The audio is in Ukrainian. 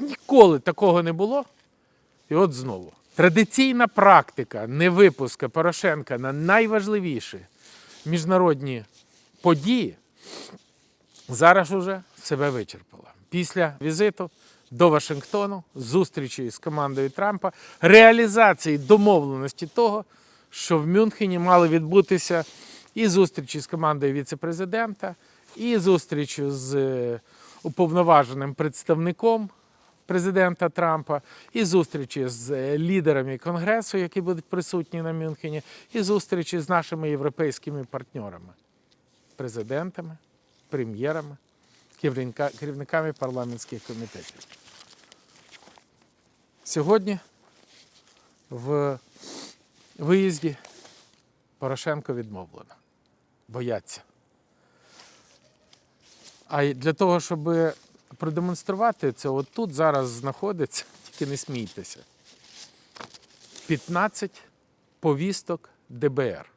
Ніколи такого не було. І от знову. Традиційна практика невипуска Порошенка на найважливіші міжнародні події зараз уже себе вичерпала. Після візиту до Вашингтону, зустрічі з командою Трампа, реалізації домовленості того, що в Мюнхені мали відбутися і зустрічі з командою віце-президента, і зустріч з е, уповноваженим представником президента Трампа, і зустрічі з е, лідерами Конгресу, які будуть присутні на Мюнхені, і зустрічі з нашими європейськими партнерами, президентами, прем'єрами, керівниками парламентських комітетів. Сьогодні в виїзді Порошенко відмовлено. Бояться. А для того, щоб продемонструвати це, от тут зараз знаходиться, тільки не смійтеся. 15 повісток ДБР.